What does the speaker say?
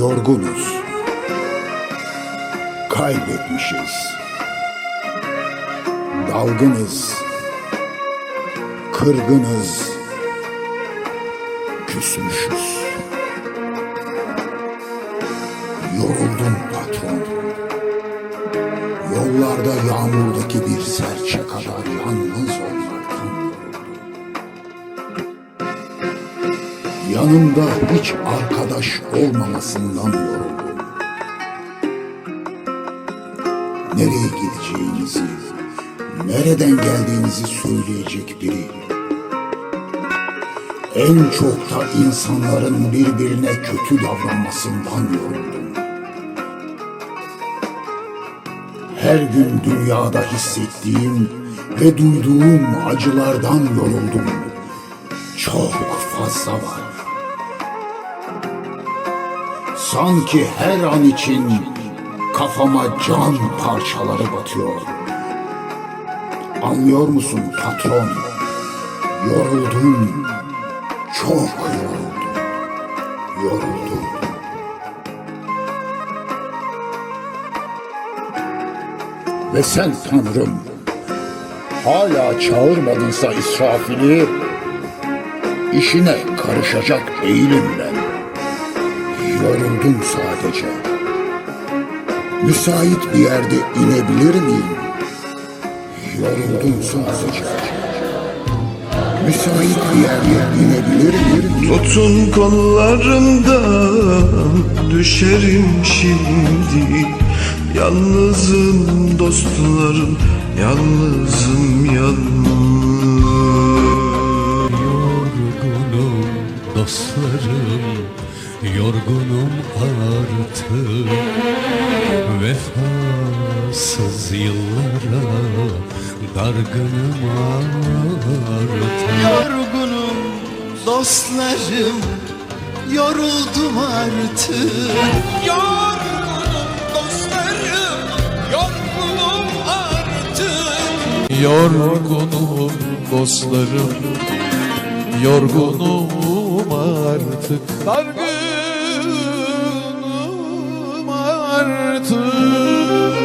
Yorgunuz. Kaybetmişiz. Dalgınız. Kırgınız. Küsmüşüz. Yoruldum patron. Yollarda yağmurdaki bir serçe kadar yalnız olmaktan Yanımda hiç arkadaş olmamasından yoruldum. Nereye gideceğinizi, nereden geldiğinizi söyleyecek biri. En çok da insanların birbirine kötü davranmasından yoruldum. Her gün dünyada hissettiğim ve duyduğum acılardan yoruldum. Çok fazla var. Sanki her an için kafama can parçaları batıyor. Anlıyor musun patron? Yoruldum. Çok yoruldum. Yoruldum. Ve sen Tanrım hala çağırmadınsa İsrafil'i işine karışacak değilim ben. Yoruldum sadece. Müsait bir yerde inebilir miyim? Yoruldum sadece. Müsait bir yerde inebilir miyim? Tutun kollarımdan düşerim şimdi Yalnızım dostlarım, yalnızım yalnız dostlarım Yorgunum artık. Vefasız yıllara Dargınım artık. Yorgunum dostlarım Yoruldum artık. Yorgunum dostlarım Yorgunum artık. Yorgunum dostlarım Yorgunum artık. Dargınım artık.